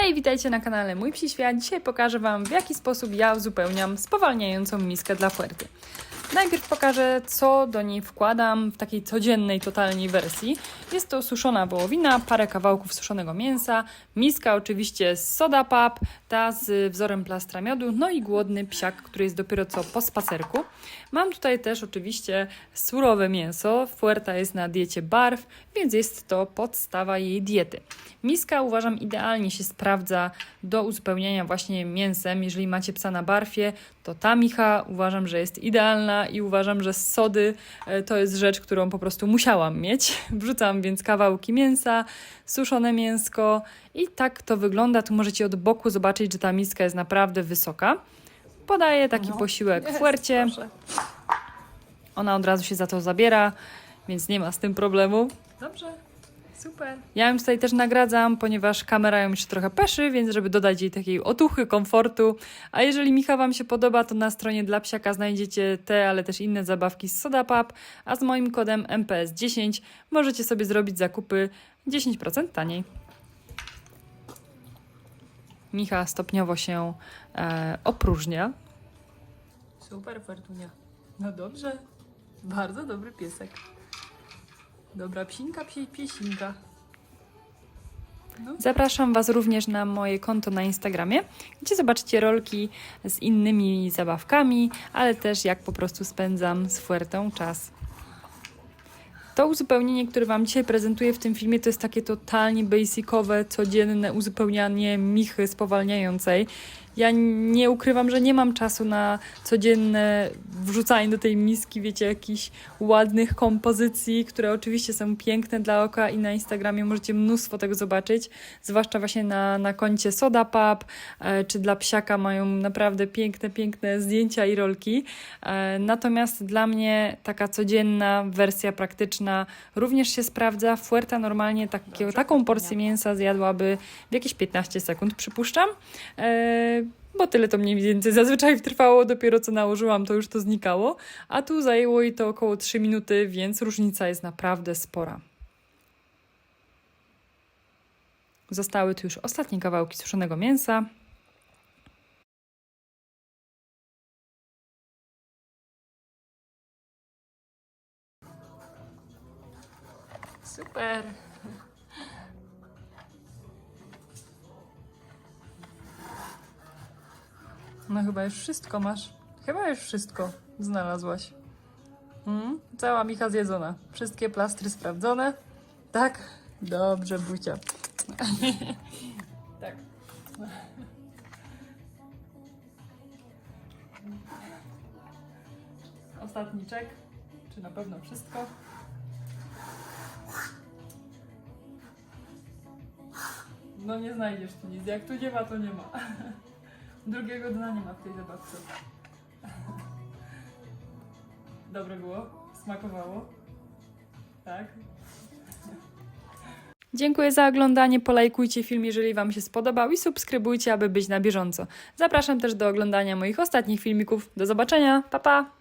Hej, witajcie na kanale Mój Psi Świat. Dzisiaj pokażę Wam, w jaki sposób ja uzupełniam spowalniającą miskę dla fuerty. Najpierw pokażę, co do niej wkładam w takiej codziennej, totalnej wersji. Jest to suszona wołowina, parę kawałków suszonego mięsa, miska oczywiście z soda pap, ta z wzorem plastra miodu, no i głodny psiak, który jest dopiero co po spacerku. Mam tutaj też oczywiście surowe mięso. Fuerta jest na diecie barw, więc jest to podstawa jej diety. Miska uważam idealnie się sprawdza do uzupełniania właśnie mięsem. Jeżeli macie psa na barfie, to ta micha uważam, że jest idealna i uważam, że z sody e, to jest rzecz, którą po prostu musiałam mieć. Wrzucam więc kawałki mięsa, suszone mięsko i tak to wygląda. Tu możecie od boku zobaczyć, że ta miska jest naprawdę wysoka. Podaję taki posiłek w fuercie. Ona od razu się za to zabiera, więc nie ma z tym problemu. Dobrze, super. Ja ją tutaj też nagradzam, ponieważ kamera ją jeszcze trochę peszy, więc żeby dodać jej takiej otuchy, komfortu. A jeżeli Micha Wam się podoba, to na stronie dla psiaka znajdziecie te, ale też inne zabawki z SodaPap, a z moim kodem MPS10 możecie sobie zrobić zakupy 10% taniej. Micha stopniowo się e, opróżnia. Super, Fortunia. No dobrze. Bardzo dobry piesek. Dobra psinka, psie, piesinka. Zapraszam Was również na moje konto na Instagramie, gdzie zobaczycie rolki z innymi zabawkami, ale też jak po prostu spędzam z fuertą czas. To uzupełnienie, które Wam dzisiaj prezentuję w tym filmie, to jest takie totalnie basicowe, codzienne uzupełnianie michy spowalniającej. Ja nie ukrywam, że nie mam czasu na codzienne wrzucanie do tej miski, wiecie, jakichś ładnych kompozycji, które oczywiście są piękne dla oka i na Instagramie możecie mnóstwo tego zobaczyć, zwłaszcza właśnie na, na koncie SodaPub, e, czy dla psiaka mają naprawdę piękne, piękne zdjęcia i rolki. E, natomiast dla mnie taka codzienna wersja praktyczna również się sprawdza. Fuerta normalnie takie, Dobrze, taką porcję mięsa zjadłaby w jakieś 15 sekund, przypuszczam. E, bo tyle to mniej więcej zazwyczaj trwało, dopiero co nałożyłam, to już to znikało, a tu zajęło jej to około 3 minuty, więc różnica jest naprawdę spora. Zostały tu już ostatnie kawałki suszonego mięsa. Super. No chyba już wszystko masz. Chyba już wszystko znalazłaś. Mm? Cała micha zjedzona. Wszystkie plastry sprawdzone. Tak? Dobrze, bucia. tak. Ostatni czek. Czy na pewno wszystko? No nie znajdziesz tu nic. Jak tu nie ma, to nie ma. Drugiego dna nie ma w tej zabawce. Dobre było? Smakowało? Tak? Dziękuję za oglądanie. Polajkujcie film, jeżeli Wam się spodobał i subskrybujcie, aby być na bieżąco. Zapraszam też do oglądania moich ostatnich filmików. Do zobaczenia. Pa pa!